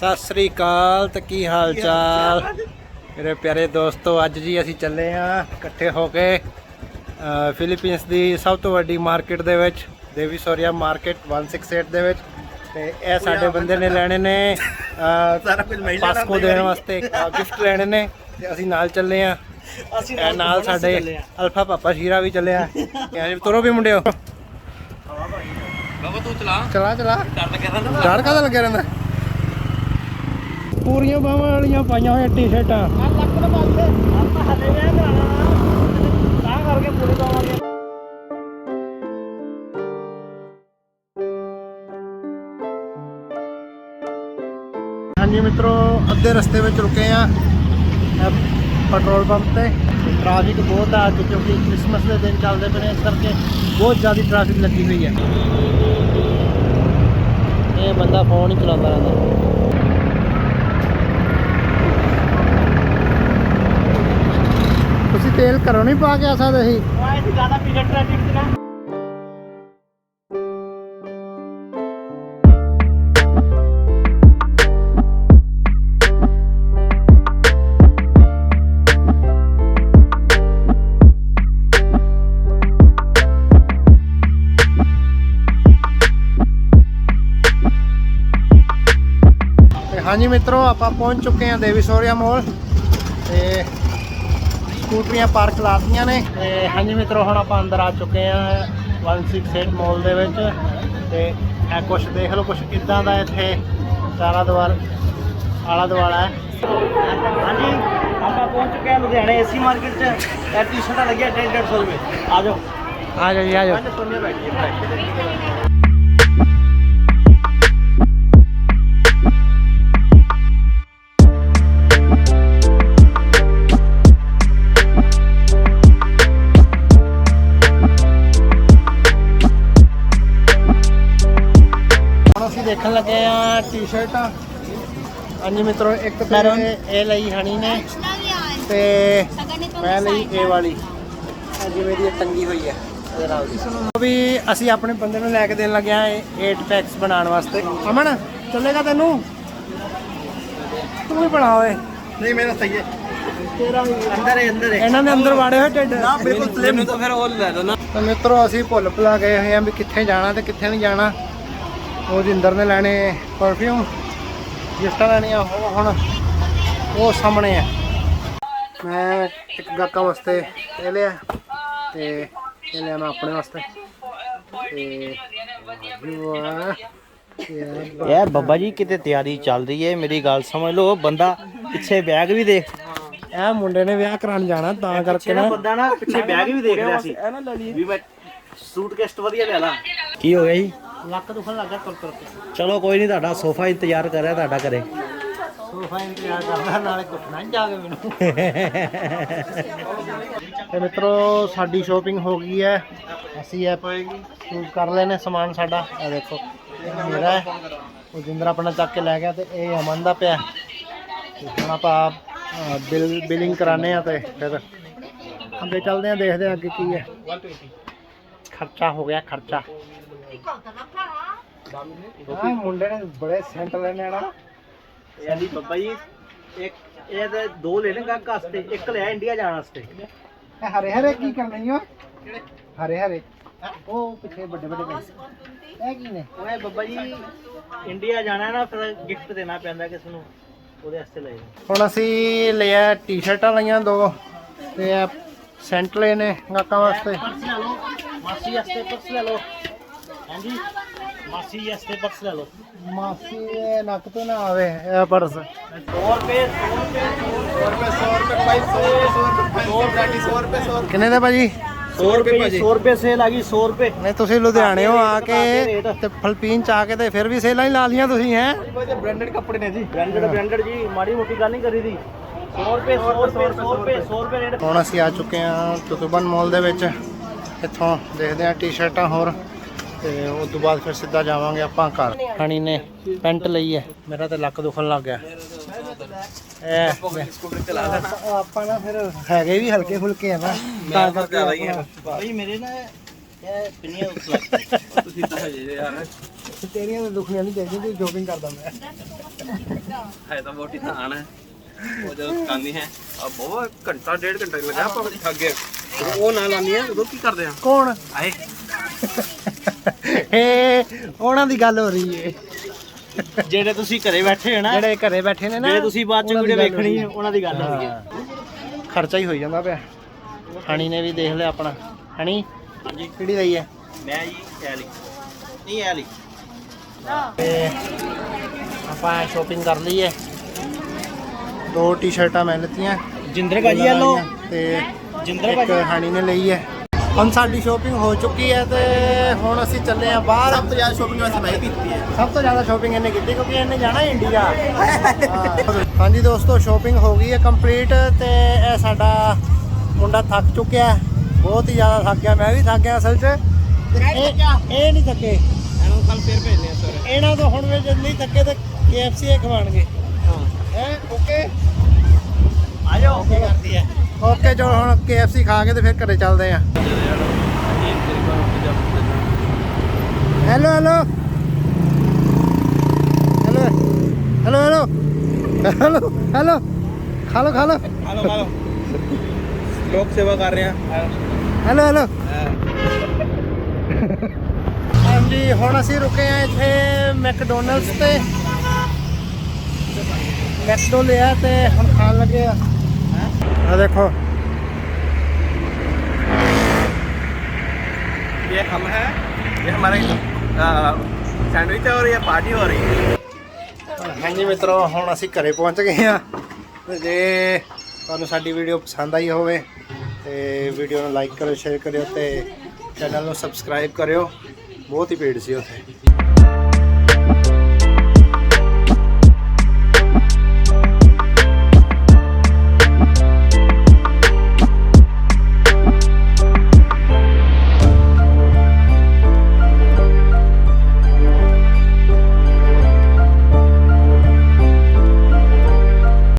ਸਤਿ ਸ੍ਰੀ ਅਕਾਲ ਤੇ ਕੀ ਹਾਲ ਚਾਲ? ਮੇਰੇ ਪਿਆਰੇ ਦੋਸਤੋ ਅੱਜ ਜੀ ਅਸੀਂ ਚੱਲੇ ਆ ਇਕੱਠੇ ਹੋ ਕੇ ਫਿਲੀਪੀਨਸ ਦੀ ਸਭ ਤੋਂ ਵੱਡੀ ਮਾਰਕੀਟ ਦੇ ਵਿੱਚ ਦੇਵੀ ਸੋਰੀਆ ਮਾਰਕੀਟ 168 ਦੇ ਵਿੱਚ ਤੇ ਇਹ ਸਾਡੇ ਬੰਦੇ ਨੇ ਲੈਣੇ ਨੇ ਸਾਰਾ ਕੁਝ ਪਾਸਕੋ ਦੇਣ ਵਾਸਤੇ ਗਿਫਟ ਲੈਣੇ ਨੇ ਤੇ ਅਸੀਂ ਨਾਲ ਚੱਲੇ ਆ ਅਸੀਂ ਨਾਲ ਸਾਡੇ ਅਲਫਾ ਪਾਪਾ ਸ਼ੀਰਾ ਵੀ ਚੱਲਿਆ ਯਾਨੀ ਤੁਰੋ ਵੀ ਮੁੰਡਿਓ। ਬਾਬਾ ਤੂੰ ਚਲਾ। ਚਲਾ ਚਲਾ। ਡਰ ਲੱਗਿਆ ਰਹਿੰਦਾ ਡਰ ਕਾਹਦਾ ਲੱਗਿਆ ਰਹਿੰਦਾ? ਪੂਰੀਆਂ ਬਾਹਾਂ ਵਾਲੀਆਂ ਪਾਈਆਂ ਹੋਈਆਂ ਟੀ-ਸ਼ਰਟਾਂ। ਲੱਕ ਦੇ ਪਾਸੇ ਆਪਾਂ ਹਲੇ ਵਿਆਹ ਕਰਾਣਾ ਤਾਂ ਕਰਕੇ ਪੂਰੇ ਪਾਵਾਂਗੇ ਹਾਂਜੀ ਮਿੱਤਰੋ ਅੱਧੇ ਰਸਤੇ ਵਿੱਚ ਰੁਕੇ ਆ ਪੈਟਰੋਲ ਪੰਪ ਤੇ। ਟ੍ਰੈਫਿਕ ਬਹੁਤ ਆ ਅੱਜ ਕਿਉਂਕਿ ਕ੍ਰਿਸਮਸ ਦੇ ਦਿਨ ਚੱਲਦੇ ਪਏ ਨੇ ਇਸ ਕਰਕੇ ਬਹੁਤ ਜ਼ਿਆਦਾ ਟ੍ਰੈਫਿਕ ਲੱਗੀ ਹੋਈ ਹੈ। ਇਹ ਬੰਦਾ ਫੋਨ ਹੀ ਚਲਾਉਂਦਾ ਰਹਿੰਦਾ। ਤੁਸੀਂ ਤੇਲ ਘਰੋਂ ਨਹੀਂ ਪਾ ਕੇ ਆ ਸਕਦੇ ਸੀ। ਆਏ ਸੀ ਜ਼ਿਆਦਾ ਪੀਰੀਅਡ ਟ੍ਰੈਫਿਕ ਸੀ ਨਾ ਹਾਂਜੀ ਮਿੱਤਰੋ, ਆਪਾਂ ਪਹੁੰਚ ਚੁੱਕੇ ਹਾਂ ਦੇਵੀ ਸੋਰੀਆ ਮੋਲ ਤੇ ਸਕੂਟਰੀਆਂ ਪਾਰਕ ਲਾਤੀਆਂ ਨੇ। ਤੇ ਹਾਂਜੀ ਮਿੱਤਰੋ ਹੁਣ ਆਪਾਂ ਅੰਦਰ ਆ ਚੁੱਕੇ ਹਾਂ 168 ਮੋਲ ਦੇ ਵਿੱਚ। ਤੇ ਇਹ ਕੁਛ ਦੇਖ ਲਓ ਕੁਛ ਇਦਾਂ ਦਾ ਇੱਥੇ ਚਾਰਾ ਦੀਵਾਰ ਆਲਾ ਦੁਆਲਾ ਹੈ। ਹਾਂਜੀ ਆਪਾਂ ਪਹੁੰਚ ਚੁੱਕੇ ਹਾਂ ਲੁਧਿਆਣੇ ਏਸੀ ਮਾਰਕੀਟ 'ਚ। ਇਹ ਟੀ-ਸ਼ਰਟਾਂ ਲੱਗੀਆਂ 150 ਰੁਪਏ। ਆ ਜਾਓ। ਆ ਜਾਓ ਜੀ ਆ ਜਾਓ। ਦੇਖਣ ਲੱਗੇ ਆ ਟੀ-ਸ਼ਰਟਾਂ। ਹਾਂਜੀ ਮਿੱਤਰੋ ਇੱਕ ਤਾਂ ਇਹ ਲਈ ਹਣੀ ਨੇ ਤੇ ਮੈਂ ਲਈ ਇਹ ਵਾਲੀ। ਜਿਵੇਂ ਦੀ ਇਹ ਟੰਗੀ ਹੋਈ ਹੈ। ਇਹਦੇ ਨਾਲ ਵੀ ਅਸੀਂ ਆਪਣੇ ਬੰਦੇ ਨੂੰ ਲੈ ਕੇ ਦੇਣ ਲੱਗੇ ਆ 8 ਪੈਕਸ ਬਣਾਉਣ ਵਾਸਤੇ। ਅਮਨ ਚੱਲੇਗਾ ਤੈਨੂੰ? ਤੂੰ ਵੀ ਬਣਾ ਓਏ। ਨਹੀਂ ਮੇਰਾ ਸਹੀ ਹੈ। ਤੇਰਾ ਅੰਦਰ ਹੈ ਅੰਦਰ ਹੈ। ਇਹਨਾਂ ਦੇ ਅੰਦਰ ਵਾੜੇ ਹੋਏ ਟਿੱਡ ਬਿਲਕੁਲ ਸਲਿਮ ਤਾਂ ਫਿਰ ਉਹ ਲੈ ਦੋ ਨਾ। ਤਾਂ ਮਿੱਤਰੋ ਅਸੀਂ ਭੁੱਲ ਭੁਲਾ ਗਏ ਹੋਏ ਆ ਵੀ ਕਿੱਥੇ ਜਾਣਾ ਤੇ ਕਿੱਥੇ ਨਹੀਂ ਜਾਣਾ। ਉਹ ਜਿੰਦਰ ਨੇ ਲੈਣੇ ਪਰਫਿਊਮ ਗਿਫਟਾਂ ਲੈਣੀਆਂ ਉਹ ਹੁਣ ਉਹ ਸਾਹਮਣੇ ਆ। ਮੈਂ ਇੱਕ ਗਾਕਾਂ ਵਾਸਤੇ ਇਹ ਲਿਆ ਤੇ ਇਹ ਲਿਆ ਮੈਂ ਆਪਣੇ ਵਾਸਤੇ। ਤੇ ਯਾਰ ਬੱਬਾ ਜੀ ਕਿਤੇ ਤਿਆਰੀ ਚੱਲ ਰਹੀ ਹੈ ਮੇਰੀ ਗੱਲ ਸਮਝ ਲਓ ਬੰਦਾ ਪਿੱਛੇ ਬੈਗ ਵੀ ਦੇਖ। ਇਹ ਮੁੰਡੇ ਨੇ ਵਿਆਹ ਕਰਾਉਣ ਜਾਣਾ ਤਾਂ ਕਰਕੇ ਨਾ। ਬੰਦਾ ਨਾ ਪਿੱਛੇ ਬੈਗ ਵੀ ਦੇਖ ਰਿਹਾ ਸੀ। ਵੀ ਮੈਂ ਸੂਟਕੇਸ ਵਧੀਆ ਲੈ ਲਾਂ। ਕੀ ਹੋ ਗਿਆ ਜੀ? ਲੱਕ ਦੁਖਣ ਲੱਗਾ ਤੁਰ ਤੁਰ ਕੇ। ਚਲੋ ਕੋਈ ਨਹੀਂ ਤੁਹਾਡਾ ਸੋਫਾ ਇੰਤਜ਼ਾਰ ਕਰ ਰਿਹਾ ਤੁਹਾਡਾ ਘਰੇ। ਸੋਫਾ ਇੰਤਜ਼ਾਰ ਕਰਦਾ ਨਾਲੇ ਕੁੱਟਣਾ ਨੀ ਜਾ ਕੇ ਮੈਨੂੰ। ਤੇ ਮਿੱਤਰੋ ਸਾਡੀ ਸ਼ੋਪਿੰਗ ਹੋ ਗਈ ਹੈ। ਅਸੀਂ ਐ ਚੂਜ਼ ਕਰ ਲੈਨੇ ਸਮਾਨ ਸਾਡਾ। ਇਹ ਦੇਖੋ ਇਹ ਮੇਰਾ ਹੈ। ਉਹ ਜਿੰਦਰ ਆਪਣਾ ਚੱਕ ਕੇ ਲੈ ਗਿਆ ਤੇ ਇਹ ਅਮਨ ਦਾ ਪਿਆ। ਤੇ ਹੁਣ ਆਪਾਂ ਬਿਲ ਬਿਲਿੰਗ ਕਰਾਣੇ ਆ ਤੇ ਫਿਰ ਅੱਗੇ ਚੱਲਦੇ ਆ ਦੇਖਦੇ ਆ ਅੱਗੇ ਕੀ ਹੈ। ਖਰਚਾ ਹੋ ਗਿਆ ਖਰਚਾ। ਹਾਂ ਮੁੰਡੇ ਨੇ ਬੜੇ ਸੈਂਟ ਲੈਣੇ ਆ ਨਾ। ਜੀ ਬੱਬਾ ਜੀ ਇੱਕ ਇਹ ਤੇ ਦੋ ਲੈ ਲੈਂਗਾ ਵਾਸਤੇ ਇੱਕ ਲਿਆ ਇੰਡੀਆ ਜਾਣ ਵਾਸਤੇ। ਇਹ ਹਰੇ ਹਰੇ ਕੀ ਕਰਨੇ ਹੋ ਹਰੇ ਹਰੇ। ਉਹ ਪਿੱਛੇ ਵੱਡੇ ਵੱਡੇ ਪੈਸੇ ਇਹ ਕੀ ਨੇ? ਓਏ ਬੱਬਾ ਜੀ ਇੰਡੀਆ ਜਾਣਾ ਨਾ ਫਿਰ ਗਿਫਟ ਦੇਣਾ ਪੈਂਦਾ ਕਿਸ ਨੂੰ ਉਹਦੇ ਵਾਸਤੇ ਲੈ ਹੁਣ ਅਸੀਂ ਲਿਆ ਟੀ-ਸ਼ਰਟਾਂ ਲਈਆਂ ਦੋ ਤੇ ਸੈਂਟ ਲਏ ਨੇ ਗਾਕਾਂ ਵਾਸਤੇ। ਪਰਸ ਲੈ ਲਓ ਮਾਸੀ ਵਾਸਤੇ ਪਰਸ ਲੈ ਲਓ। ਹਾਂਜੀ ਮਾਸੀ ਵਾਸਤੇ ਪਰਸ ਲੈ ਲਓ ਮਾਸੀ ਇਹ ਨੱਕ ਤੋਂ ਨਾ ਆਵੇ ਇਹ ਪਰਸ 100 ਰੁਪਏ 100 ਰੁਪਏ 100 ਰੁਪਏ ਕਿੰਨੇ ਦੇ ਭਾਜੀ 100 ਰੁਪਏ 100 ਰੁਪਏ ਸੇਲ ਆ ਗਈ 100 ਰੁਪਏ ਨਹੀਂ ਤੁਸੀਂ ਲੁਧਿਆਣੇੋਂ ਆ ਕੇ ਤੇ ਫਲਪੀਨ ਚ ਆ ਕੇ ਤੇ ਫਿਰ ਵੀ ਸੇਲਾਂ ਹੀ ਲਾ ਲੀਆਂ ਤੁਸੀਂ ਹੈ ਬ੍ਰਾਂਡਡ ਕੱਪੜੇ ਨੇ ਜੀ ਬ੍ਰਾਂਡਡ ਬ੍ਰਾਂਡਡ ਜੀ ਮਾੜੀ ਮੋਟੀ ਗੱਲ ਨਹੀਂ ਕਰੀ ਦੀ 100 ਰੁਪਏ 100 ਰੁਪਏ 100 ਰੁਪਏ 100 ਰੁਪਏ ਰੇਟ ਹੁਣ ਅਸੀਂ ਆ ਚੁੱਕੇ ਹਾਂ ਤੁਤੂਬਨ ਮਾਲ ਦੇ ਵਿੱਚ ਇੱਥੋਂ ਦੇਖਦੇ ਹਾਂ ਟੀ-ਸ਼ਰਟਾਂ ਹੋਰ ਤੇ ਉਸ ਤੋਂ ਬਾਅਦ ਫਿਰ ਸਿੱਧਾ ਜਾਵਾਂਗੇ ਆਪਾਂ ਘਰ। ਹਣੀ ਨੇ ਪੈਂਟ ਲਈ ਹੈ। ਮੇਰਾ ਤੇ ਲੱਕ ਦੁਖਣ ਲੱਗ ਗਿਆ। ਇਹ ਆਪਾਂ- ਆਪਾਂ ਨਾ ਫਿਰ ਹੈਗੇ ਵੀ ਹਲਕੇ ਫੁਲਕੇ ਆ ਨਾ। ਤਾਂ ਕਰਕੇ ਭਾਈ ਮੇਰੇ ਨਾ ਇਹ ਪਿੰਨੀਆਂ ਉੱਤੇ ਤੁਸੀਂ ਤਾਂ ਹਜੇ ਯਾਰ। ਤੇਰੀਆਂ ਤਾਂ ਦੁਖੀਆਂ ਨਹੀਂ ਚਾਹੀਦੀਆਂ ਤੂੰ ਸ਼ੋਪਿੰਗ ਕਰਦਾ ਮੈਂ। ਹੈ ਤਾਂ ਮੋਟੀ ਤਾਂ ਆਣਾ ਉਹ ਜਦੋਂ ਕਾਨੀ ਹੈ ਆ ਬਹੁਤ ਘੰਟਾ ਡੇਢ ਘੰਟਾ ਲੱਗਾ ਆਪਾਂ ਥੱਕ ਗਏ ਉਹ ਨਾ ਲਾਨੀ ਹੈ ਉਦੋਂ ਕੀ ਕਰਦੇ ਆ? ਕੌਣ? ਆਏ। ਉਹਨਾਂ ਦੀ ਗੱਲ ਹੋ ਰਹੀ ਏ। ਜਿਹੜੇ ਤੁਸੀਂ ਘਰੇ ਬੈਠੇ ਹੋ ਨਾ ਜਿਹੜੇ ਘਰੇ ਬੈਠੇ ਨੇ ਨਾ ਜਿਹੜੇ ਤੁਸੀਂ ਬਾਅਦ ਚ ਵੀਡੀਓ ਵੇਖਣੀ ਰਹੀ ਹੈ ਉਹਨਾਂ ਦੀ ਗੱਲ ਹੈ ਹਾਂ। ਖਰਚਾ ਹੀ ਹੋਈ ਜਾਂਦਾ ਪਿਆ। ਹਣੀ ਨੇ ਵੀ ਦੇਖ ਲਿਆ ਆਪਣਾ। ਹਣੀ ਹਾਂਜੀ। ਕਿਹੜੀ ਲਈ ਹੈ ਮੈਂ ਜੀ ਲਈ ਨਹੀਂ ਤੇ ਆਪਾਂ ਸ਼ੋਪਿੰਗ ਕਰ ਲਈ ਹੈ ਦੋ ਟੀ-ਸ਼ਰਟਾਂ ਮੈਂ ਲਿੱਤੀਆਂ। ਜਿੰਦਰ ਭਾਜੀ ਵੱਲੋਂ। ਤੇ ਜਿੰਦਰ ਭਾਜੀ ਹਣੀ ਨੇ ਲਈ ਹੈ ਹੁਣ ਸਾਡੀ ਸ਼ੋਪਿੰਗ ਹੋ ਚੁੱਕੀ ਹੈ ਤੇ ਹੁਣ ਅਸੀਂ ਚੱਲੇ ਆ ਬਾਹਰ। ਸਭ ਤੋਂ ਜ਼ਿਆਦਾ ਸ਼ੋਪਿੰਗ ਵੈਸੇ ਮੈਂ ਕੀਤੀ ਹੈ। ਸਭ ਤੋਂ ਜ਼ਿਆਦਾ ਸ਼ੋਪਿੰਗ ਇਹਨੇ ਕੀਤੀ ਕਿਉਂਕਿ ਇਹਨੇ ਜਾਣਾ ਇੰਡੀਆ ਹਾਂਜੀ ਦੋਸਤੋ ਸ਼ੋਪਿੰਗ ਹੋ ਗਈ ਹੈ ਕੰਪਲੀਟ ਤੇ ਇਹ ਸਾਡਾ ਮੁੰਡਾ ਥੱਕ ਚੁੱਕਿਆ ਹੈ। ਬਹੁਤ ਹੀ ਜ਼ਿਆਦਾ ਥੱਕ ਗਿਆ ਮੈਂ ਵੀ ਥੱਕ ਗਿਆ ਅਸਲ 'ਚ। ਇਹ ਇਹ ਨਹੀਂ ਥੱਕੇ। ਇਹਨੂੰ ਕੱਲ ਫੇਰ ਭੇਜਨੇ ਆ ਸਵੇਰੇ ਇਹਨਾਂ ਤੋਂ ਹੁਣ ਵੀ ਜਦ ਨਹੀਂ ਥੱਕੇ ਤੇ KFC ਖਵਾਣਗੇ ਹੈ। ਓਕੇ ਕਰਦੀ ਹੈ। ਓਕੇ ਚਲੋ ਹੁਣ KFC ਖਾ ਕੇ ਤੇ ਫਿਰ ਘਰੇ ਚੱਲਦੇ ਆ hello hello hello hello hello hello hello ਖਾ ਲੋ ਖਾ ਲੋ ਲੋਕ ਸੇਵਾ ਕਰ ਰਹੇ ਆ। ਹੈਲੋ ਹੈਲੋ ਹਾਂਜੀ ਹੁਣ ਅਸੀਂ ਰੁਕੇ ਆ ਇੱਥੇ ਮੈਕਡੋਨਲਡਸ ਤੇ। ਮੈਕਡੋ ਲਿਆ ਤੇ ਹੁਣ ਖਾਣ ਲੱਗੇ ਆ। ਆ ਦੇਖੋ ये हम है ये हमारा सैंडविच है और ये पार्टी हो रही है ਹਾਂਜੀ ਮਿੱਤਰੋ ਹੁਣ ਅਸੀਂ ਘਰੇ ਪਹੁੰਚ ਗਏ ਆ ਤੇ ਜੇ ਤੁਹਾਨੂੰ ਸਾਡੀ ਵੀਡੀਓ ਪਸੰਦ ਆਈ ਹੋਵੇ ਤੇ ਵੀਡੀਓ ਨੂੰ ਲਾਈਕ ਕਰੋ ਸ਼ੇਅਰ ਕਰਿਓ ਤੇ ਚੈਨਲ ਨੂੰ ਸਬਸਕ੍ਰਾਈਬ ਕਰਿਓ ਬਹੁਤ ਹੀ ਭੀੜ ਸੀ ਉੱਥੇ